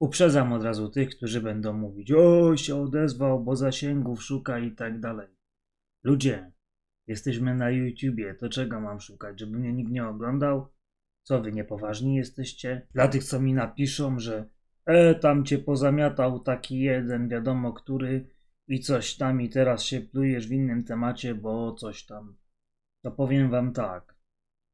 Uprzedzam od razu tych, którzy będą mówić, o się odezwał, bo zasięgów szuka i tak dalej. Ludzie, jesteśmy na YouTubie, to czego mam szukać, żeby mnie nikt nie oglądał? Co wy niepoważni jesteście? Dla tych, co mi napiszą, że e, tam cię pozamiatał taki jeden, wiadomo który i coś tam i teraz się plujesz w innym temacie, bo coś tam. To powiem wam tak.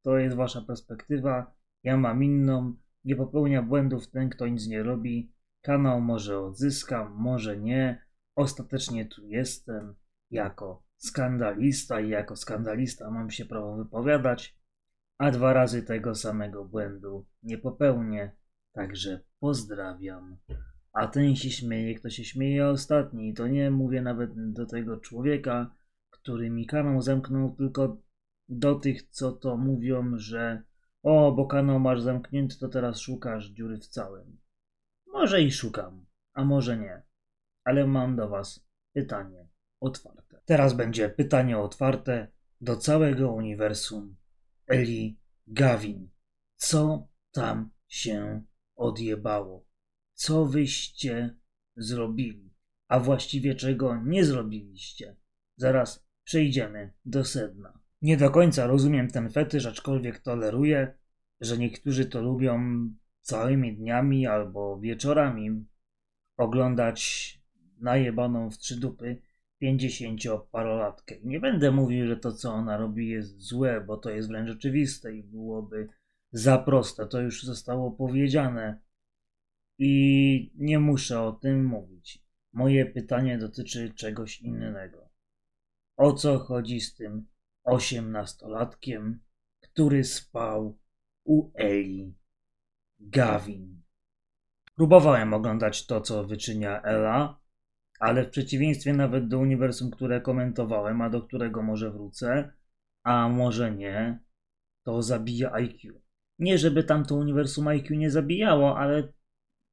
To jest wasza perspektywa, ja mam inną. Nie popełnia błędów ten, kto nic nie robi. Kanał może odzyskam, może nie. Ostatecznie tu jestem jako skandalista i jako skandalista mam się prawo wypowiadać, a dwa razy tego samego błędu nie popełnię. Także pozdrawiam. A ten się śmieje, kto się śmieje ostatni. To nie mówię nawet do tego człowieka, który mi kanał zamknął, tylko do tych, co to mówią, że o, bo kanał masz zamknięty, to teraz szukasz dziury w całym. Może i szukam, a może nie. Ale mam do Was pytanie otwarte. Teraz będzie pytanie otwarte do całego uniwersum Eli Gawin. Co tam się odjebało? Co wyście zrobili? A właściwie czego nie zrobiliście? Zaraz przejdziemy do sedna. Nie do końca rozumiem ten fetysz, aczkolwiek toleruję, że niektórzy to lubią całymi dniami albo wieczorami oglądać najebaną w trzy dupy pięćdziesięcioparolatkę. I nie będę mówił, że to, co ona robi, jest złe, bo to jest wręcz oczywiste i byłoby za proste. To już zostało powiedziane i nie muszę o tym mówić. Moje pytanie dotyczy czegoś innego. O co chodzi z tym osiemnastolatkiem, który spał u Eli Gawin? Próbowałem oglądać to, co wyczynia Ela, ale w przeciwieństwie nawet do uniwersum, które komentowałem, a do którego może wrócę, a może nie, to zabija IQ. Nie, żeby tamto uniwersum IQ nie zabijało, ale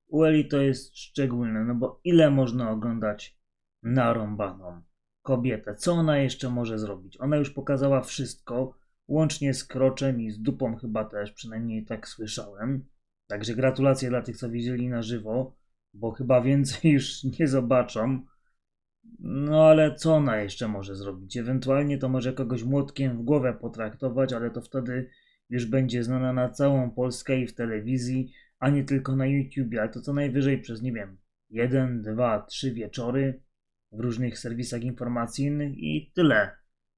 u Eli to jest szczególne, no bo ile można oglądać narąbaną kobietę? Co ona jeszcze może zrobić? Ona już pokazała wszystko, łącznie z kroczem i z dupą chyba też, przynajmniej tak słyszałem. Także gratulacje dla tych, co widzieli na żywo, bo chyba więcej już nie zobaczą. No ale co ona jeszcze może zrobić? Ewentualnie to może kogoś młotkiem w głowę potraktować, ale to wtedy już będzie znana na całą Polskę i w telewizji, a nie tylko na YouTubie, ale to co najwyżej przez, nie wiem, jeden, dwa, trzy wieczory w różnych serwisach informacyjnych i tyle,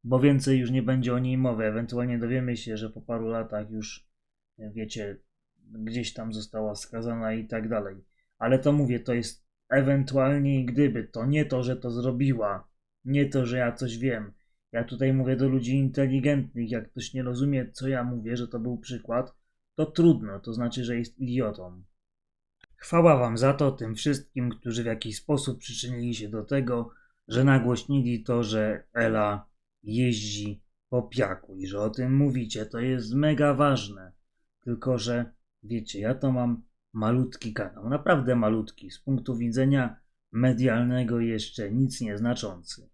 bo więcej już nie będzie o niej mowy. Ewentualnie dowiemy się, że po paru latach już, wiecie, gdzieś tam została skazana i tak dalej. Ale to mówię, to jest ewentualnie gdyby, to nie to, że to zrobiła, nie to, że ja coś wiem. Ja tutaj mówię do ludzi inteligentnych, jak ktoś nie rozumie, co ja mówię, że to był przykład, to trudno, to znaczy, że jest idiotą. Chwała Wam za to, tym wszystkim, którzy w jakiś sposób przyczynili się do tego, że nagłośnili to, że Ela jeździ po piaku i że o tym mówicie. To jest mega ważne. Tylko, że wiecie, ja to mam malutki kanał, naprawdę malutki, z punktu widzenia medialnego jeszcze nic nieznaczący.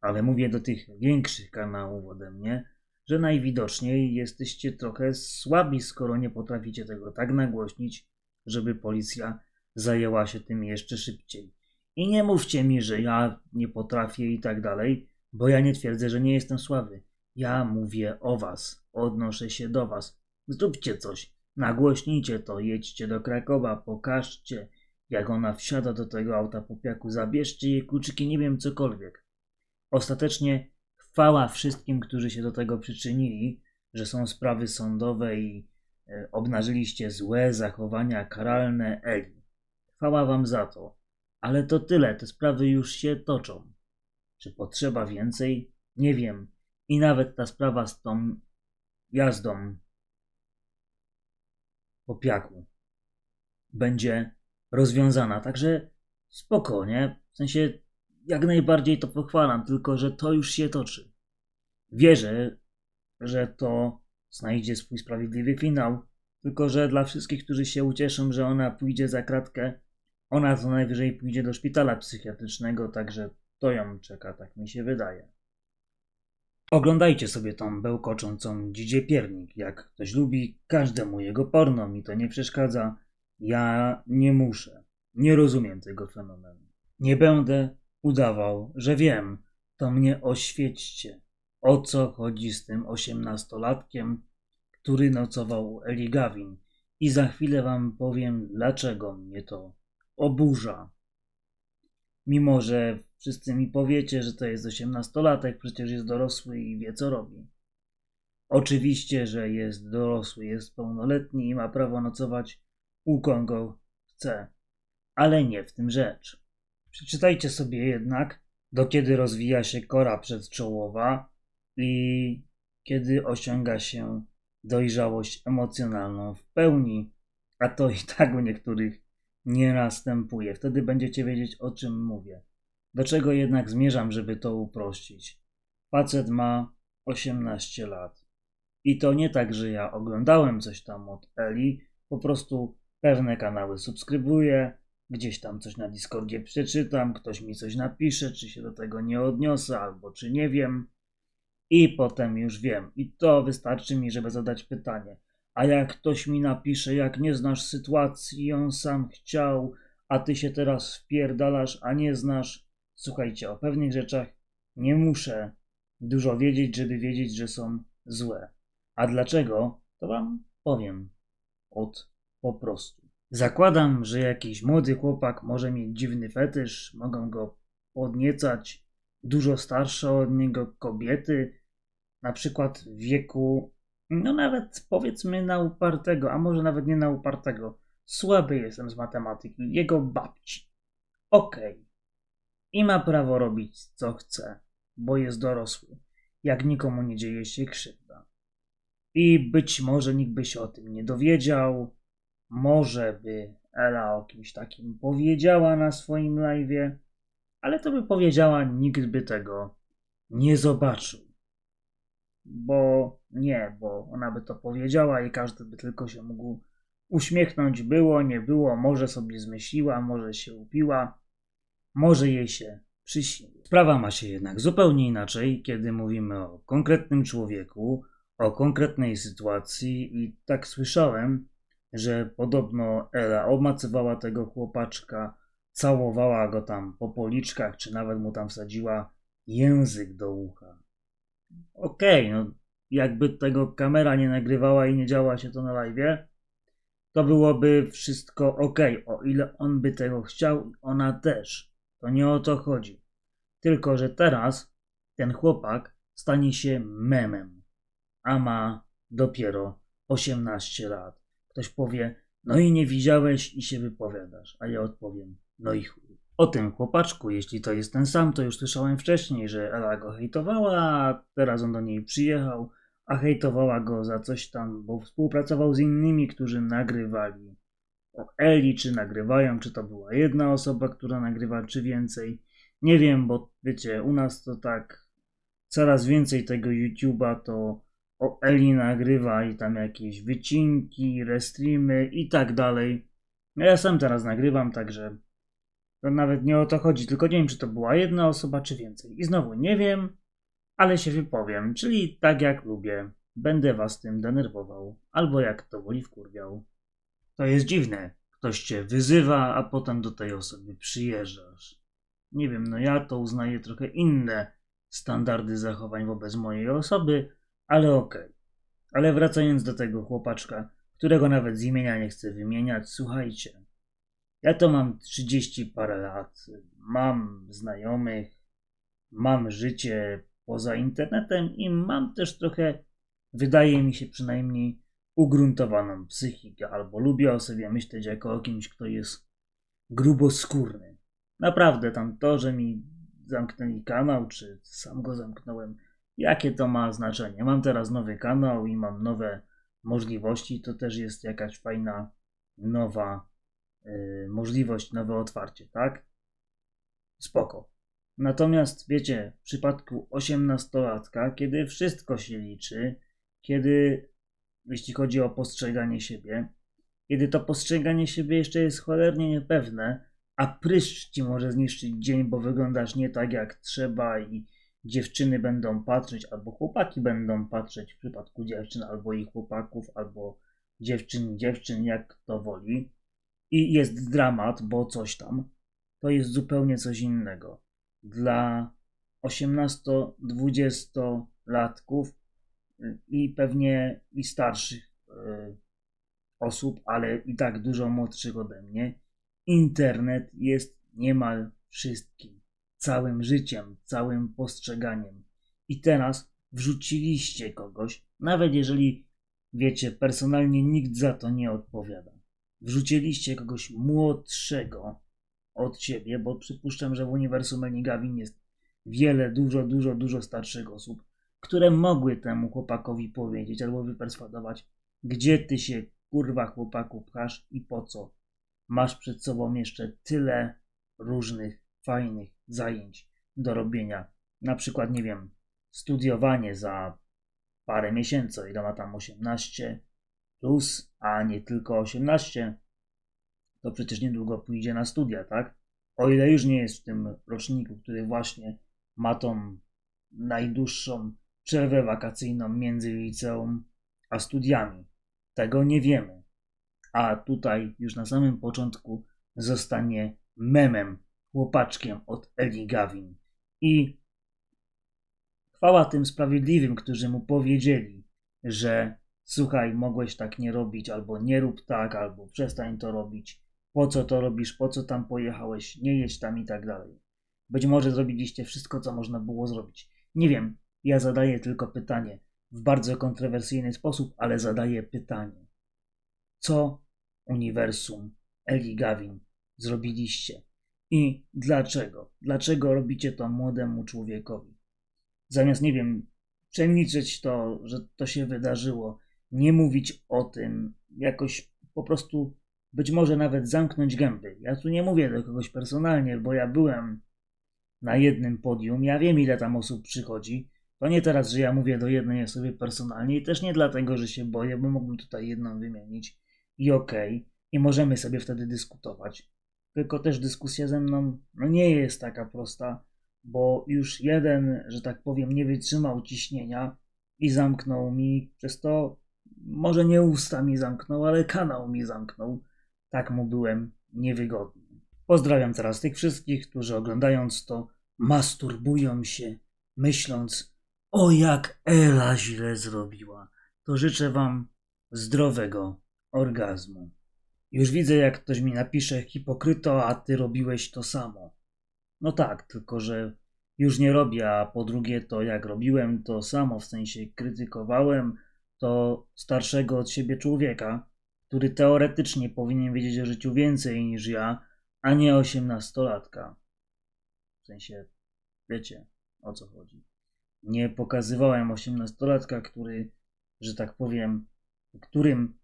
Ale mówię do tych większych kanałów ode mnie, że najwidoczniej jesteście trochę słabi, skoro nie potraficie tego tak nagłośnić, żeby policja zajęła się tym jeszcze szybciej. I nie mówcie mi, że ja nie potrafię i tak dalej, bo ja nie twierdzę, że nie jestem słaby. Ja mówię o was, odnoszę się do was. Zróbcie coś, nagłośnijcie to, jedźcie do Krakowa, pokażcie, jak ona wsiada do tego auta po piaku, zabierzcie jej kluczyki, nie wiem, cokolwiek. Ostatecznie chwała wszystkim, którzy się do tego przyczynili, że są sprawy sądowe i obnażyliście złe zachowania karalne Eli. Chwała wam za to. Ale to tyle, te sprawy już się toczą. Czy potrzeba więcej? Nie wiem. I nawet ta sprawa z tą jazdą po piaku będzie rozwiązana. Także spokojnie, w sensie jak najbardziej to pochwalam, tylko że to już się toczy. Wierzę, że to znajdzie swój sprawiedliwy finał, tylko że dla wszystkich, którzy się ucieszą, że ona pójdzie za kratkę, ona co najwyżej pójdzie do szpitala psychiatrycznego, także to ją czeka, tak mi się wydaje. Oglądajcie sobie tą bełkoczącą dzidzie piernik. Jak ktoś lubi, każdemu jego porno, mi to nie przeszkadza. Ja nie muszę. Nie rozumiem tego fenomenu. Nie będę udawał, że wiem. To mnie oświećcie. O co chodzi z tym osiemnastolatkiem, który nocował u Eli Gawin? I za chwilę wam powiem, dlaczego mnie to oburza. Mimo, że wszyscy mi powiecie, że to jest osiemnastolatek, przecież jest dorosły i wie co robi. Oczywiście, że jest dorosły, jest pełnoletni i ma prawo nocować u kogo chce. Ale nie w tym rzecz. Przeczytajcie sobie jednak, do kiedy rozwija się kora przedczołowa i kiedy osiąga się dojrzałość emocjonalną w pełni, a to i tak u niektórych nie następuje. Wtedy będziecie wiedzieć, o czym mówię. Do czego jednak zmierzam, żeby to uprościć? Facet ma 18 lat. I to nie tak, że ja oglądałem coś tam od Eli, po prostu pewne kanały subskrybuję, gdzieś tam coś na Discordzie przeczytam, ktoś mi coś napisze, czy się do tego nie odniosę, albo czy nie wiem. I potem już wiem. I to wystarczy mi, żeby zadać pytanie. A jak ktoś mi napisze, jak nie znasz sytuacji, on sam chciał, a ty się teraz wpierdalasz, a nie znasz. Słuchajcie, o pewnych rzeczach nie muszę dużo wiedzieć, żeby wiedzieć, że są złe. A dlaczego, to wam powiem. Od po prostu. Zakładam, że jakiś młody chłopak może mieć dziwny fetysz, mogą go podniecać dużo starsze od niego kobiety, na przykład w wieku, no nawet powiedzmy na upartego, a może nawet nie na upartego. Słaby jestem z matematyki, jego babci. Okej. Okay. I ma prawo robić co chce, bo jest dorosły, jak nikomu nie dzieje się krzywda. I być może nikt by się o tym nie dowiedział, może by Ela o kimś takim powiedziała na swoim live'ie, ale to by powiedziała, nikt by tego nie zobaczył. Bo nie, bo ona by to powiedziała i każdy by tylko się mógł uśmiechnąć. Było, nie było, może sobie zmyśliła, może się upiła, może jej się przyśniło. Sprawa ma się jednak zupełnie inaczej, kiedy mówimy o konkretnym człowieku, o konkretnej sytuacji i tak słyszałem, że podobno Ela obmacywała tego chłopaczka, całowała go tam po policzkach, czy nawet mu tam wsadziła język do ucha. Okej, okay, no jakby tego kamera nie nagrywała i nie działa się to na live, to byłoby wszystko ok, o ile on by tego chciał, ona też. To nie o to chodzi. Tylko, że teraz ten chłopak stanie się memem, a ma dopiero 18 lat. Ktoś powie, no i nie widziałeś i się wypowiadasz, a ja odpowiem, no i chuj. O tym chłopaczku, jeśli to jest ten sam, to już słyszałem wcześniej, że Ela go hejtowała, a teraz on do niej przyjechał, a hejtowała go za coś tam, bo współpracował z innymi, którzy nagrywali o Eli, czy nagrywają, czy to była jedna osoba, która nagrywa, czy więcej. Nie wiem, bo wiecie, u nas to tak coraz więcej tego YouTube'a to o Eli nagrywa i tam jakieś wycinki, restreamy i tak dalej. No ja sam teraz nagrywam, także to nawet nie o to chodzi, tylko nie wiem, czy to była jedna osoba, czy więcej. I znowu nie wiem, ale się wypowiem, czyli tak jak lubię. Będę was tym denerwował, albo jak to woli wkurwiał. To jest dziwne. Ktoś cię wyzywa, a potem do tej osoby przyjeżdżasz. Nie wiem, no ja to uznaję trochę inne standardy zachowań wobec mojej osoby, ale okej. Okay. Ale wracając do tego chłopaczka, którego nawet z imienia nie chcę wymieniać, słuchajcie. Ja to mam 30 parę lat, mam znajomych, mam życie poza internetem i mam też trochę, wydaje mi się przynajmniej, ugruntowaną psychikę, albo lubię o sobie myśleć jako o kimś, kto jest gruboskórny. Naprawdę tam to, że mi zamknęli kanał, czy sam go zamknąłem, Jakie to ma znaczenie? Mam teraz nowy kanał i mam nowe możliwości. To też jest jakaś fajna nowa yy, możliwość, nowe otwarcie, tak? Spoko. Natomiast wiecie, w przypadku 18-latka, kiedy wszystko się liczy, kiedy, jeśli chodzi o postrzeganie siebie, kiedy to postrzeganie siebie jeszcze jest cholernie niepewne, a pryszcz ci może zniszczyć dzień, bo wyglądasz nie tak jak trzeba i dziewczyny będą patrzeć, albo chłopaki będą patrzeć w przypadku dziewczyn, albo ich chłopaków, albo dziewczyn, dziewczyn, jak to woli. I jest dramat, bo coś tam, to jest zupełnie coś innego. Dla 18-20 latków y, i pewnie i starszych y, osób, ale i tak dużo młodszych ode mnie, internet jest niemal wszystkim, całym życiem, całym postrzeganiem. I teraz wrzuciliście kogoś, nawet jeżeli wiecie, personalnie nikt za to nie odpowiada. Wrzuciliście kogoś młodszego od ciebie, bo przypuszczam, że w uniwersum Eni Gavin jest wiele, dużo, dużo, dużo starszych osób, które mogły temu chłopakowi powiedzieć albo wyperswadować, gdzie ty się kurwa chłopaku pchasz i po co. Masz przed sobą jeszcze tyle różnych fajnych zajęć do robienia. Na przykład, nie wiem, studiowanie za parę miesięcy, ile ma tam 18 plus, a nie tylko 18, to przecież niedługo pójdzie na studia, tak? O ile już nie jest w tym roczniku, który właśnie ma tą najdłuższą przerwę wakacyjną między liceum a studiami. Tego nie wiemy. A tutaj już na samym początku zostanie memem, chłopaczkiem od Eli Gavin. I chwała tym sprawiedliwym, którzy mu powiedzieli, że słuchaj, mogłeś tak nie robić, albo nie rób tak, albo przestań to robić. Po co to robisz, po co tam pojechałeś, nie jedź tam i tak dalej. Być może zrobiliście wszystko, co można było zrobić. Nie wiem, ja zadaję tylko pytanie w bardzo kontrowersyjny sposób, ale zadaję pytanie. Co uniwersum Eli Gavin zrobiliście? I dlaczego? Dlaczego robicie to młodemu człowiekowi? Zamiast, nie wiem, przemilczeć to, że to się wydarzyło, nie mówić o tym, jakoś po prostu być może nawet zamknąć gęby. Ja tu nie mówię do kogoś personalnie, bo ja byłem na jednym podium, ja wiem ile tam osób przychodzi. To nie teraz, że ja mówię do jednej osoby personalnie i też nie dlatego, że się boję, bo mógłbym tutaj jedną wymienić i okej, okay, i możemy sobie wtedy dyskutować. Tylko też dyskusja ze mną no nie jest taka prosta, bo już jeden, że tak powiem, nie wytrzymał ciśnienia i zamknął mi przez to, może nie usta mi zamknął, ale kanał mi zamknął. Tak mu byłem niewygodny. Pozdrawiam teraz tych wszystkich, którzy oglądając to masturbują się, myśląc, o jak Ela źle zrobiła. To życzę wam zdrowego orgazmu. Już widzę, jak ktoś mi napisze, hipokryto, a ty robiłeś to samo. No tak, tylko że już nie robię, a po drugie to jak robiłem to samo, w sensie krytykowałem to starszego od siebie człowieka, który teoretycznie powinien wiedzieć o życiu więcej niż ja, a nie osiemnastolatka. W sensie, wiecie o co chodzi. Nie pokazywałem osiemnastolatka, który, że tak powiem, którym,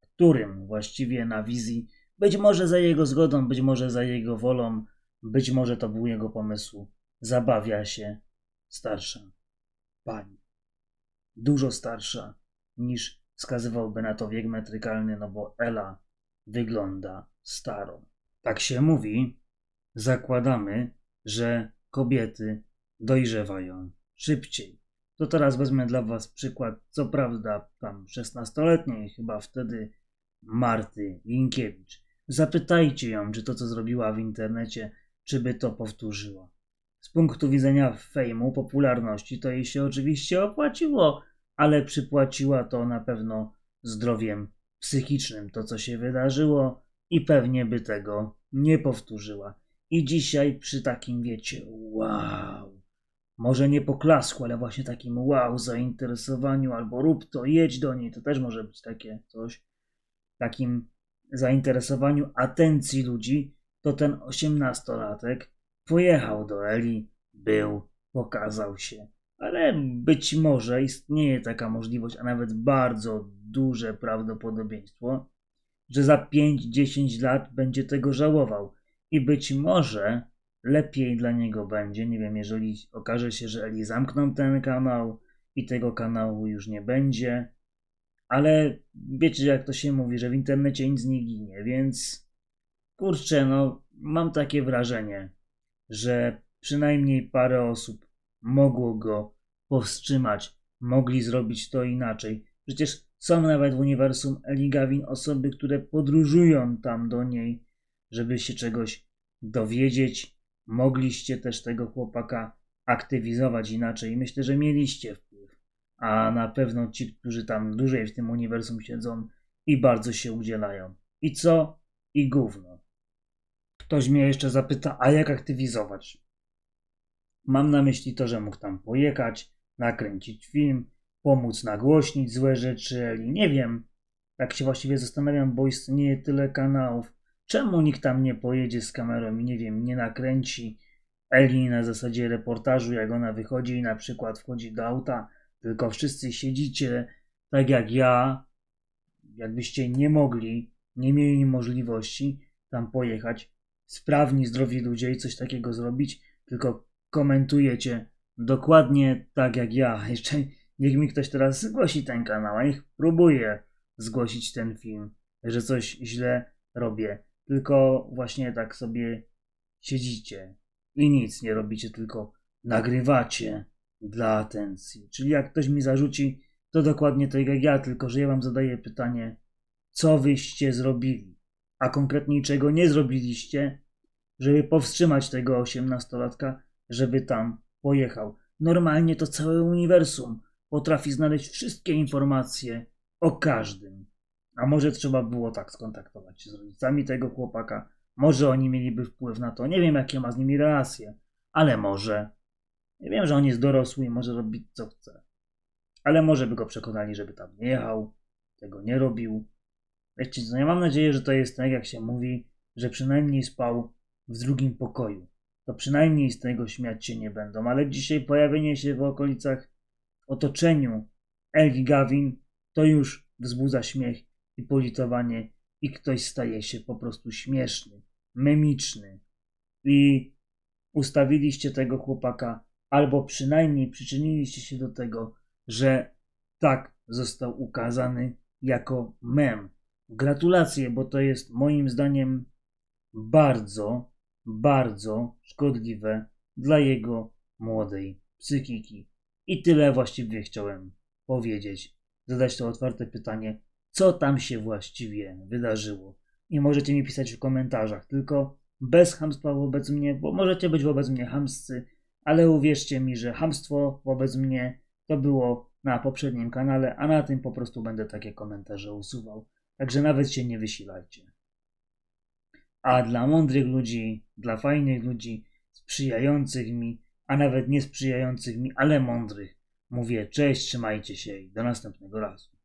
którym właściwie na wizji, być może za jego zgodą, być może za jego wolą, być może to był jego pomysł, zabawia się starsza pani. Dużo starsza niż wskazywałby na to wiek metrykalny, no bo Ela wygląda staro. Tak się mówi, zakładamy, że kobiety dojrzewają szybciej. To teraz wezmę dla Was przykład, co prawda tam 16-letniej, chyba wtedy Marty Linkiewicz. Zapytajcie ją, czy to, co zrobiła w internecie, czy by to powtórzyła. Z punktu widzenia fejmu, popularności, to jej się oczywiście opłaciło, ale przypłaciła to na pewno zdrowiem psychicznym, to co się wydarzyło i pewnie by tego nie powtórzyła. I dzisiaj przy takim, wiecie, wow, może nie poklasku, ale właśnie takim wow, zainteresowaniu, albo rób to, jedź do niej, to też może być takie coś, takim zainteresowaniu atencji ludzi, to ten osiemnastolatek pojechał do Eli, był, pokazał się. Ale być może istnieje taka możliwość, a nawet bardzo duże prawdopodobieństwo, że za 5-10 lat będzie tego żałował. I być może lepiej dla niego będzie, nie wiem, jeżeli okaże się, że Eli zamkną ten kanał i tego kanału już nie będzie. Ale wiecie, jak to się mówi, że w internecie nic nie ginie, więc kurczę, no mam takie wrażenie, że przynajmniej parę osób mogło go powstrzymać, mogli zrobić to inaczej. Przecież są nawet w uniwersum Eli Gavin osoby, które podróżują tam do niej, żeby się czegoś dowiedzieć. Mogliście też tego chłopaka aktywizować inaczej. Myślę, że mieliście wpływ. A na pewno ci, którzy tam dłużej w tym uniwersum siedzą i bardzo się udzielają. I co? I gówno. Ktoś mnie jeszcze zapyta, a jak aktywizować? Mam na myśli to, że mógł tam pojechać, nakręcić film, pomóc nagłośnić złe rzeczy. Nie wiem. Tak się właściwie zastanawiam, bo istnieje tyle kanałów. Czemu nikt tam nie pojedzie z kamerą i nie wiem, nie nakręci Eli na zasadzie reportażu, jak ona wychodzi i na przykład wchodzi do auta, tylko wszyscy siedzicie tak jak ja, jakbyście nie mogli, nie mieli możliwości tam pojechać, sprawni, zdrowi ludzie i coś takiego zrobić, tylko komentujecie dokładnie tak jak ja. Jeszcze niech mi ktoś teraz zgłosi ten kanał, a niech próbuje zgłosić ten film, że coś źle robię. Tylko właśnie tak sobie siedzicie i nic nie robicie, tylko nagrywacie dla atencji. Czyli jak ktoś mi zarzuci, to dokładnie tak jak ja, tylko że ja wam zadaję pytanie, co wyście zrobili, a konkretnie czego nie zrobiliście, żeby powstrzymać tego osiemnastolatka, żeby tam pojechał. Normalnie to całe uniwersum potrafi znaleźć wszystkie informacje o każdym. A może trzeba było tak skontaktować się z rodzicami tego chłopaka, może oni mieliby wpływ na to, nie wiem jakie ma z nimi relacje, ale może. Nie wiem, że on jest dorosły i może robić co chce. Ale może by go przekonali, żeby tam nie jechał, tego nie robił. Wiecie co, ja mam nadzieję, że to jest tak, jak się mówi, że przynajmniej spał w drugim pokoju. To przynajmniej z tego śmiać się nie będą, ale dzisiaj pojawienie się w okolicach, w otoczeniu Elgi Gavin, to już wzbudza śmiech i politowanie i ktoś staje się po prostu śmieszny, memiczny. I ustawiliście tego chłopaka, albo przynajmniej przyczyniliście się do tego, że tak został ukazany jako mem. Gratulacje, bo to jest moim zdaniem bardzo, bardzo szkodliwe dla jego młodej psychiki. I tyle właściwie chciałem powiedzieć. Zadać to otwarte pytanie, co tam się właściwie wydarzyło. I możecie mi pisać w komentarzach, tylko bez hamstwa wobec mnie, bo możecie być wobec mnie hamscy, ale uwierzcie mi, że hamstwo wobec mnie to było na poprzednim kanale, a na tym po prostu będę takie komentarze usuwał. Także nawet się nie wysilajcie. A dla mądrych ludzi, dla fajnych ludzi, sprzyjających mi, a nawet nie sprzyjających mi, ale mądrych, mówię cześć, trzymajcie się i do następnego razu.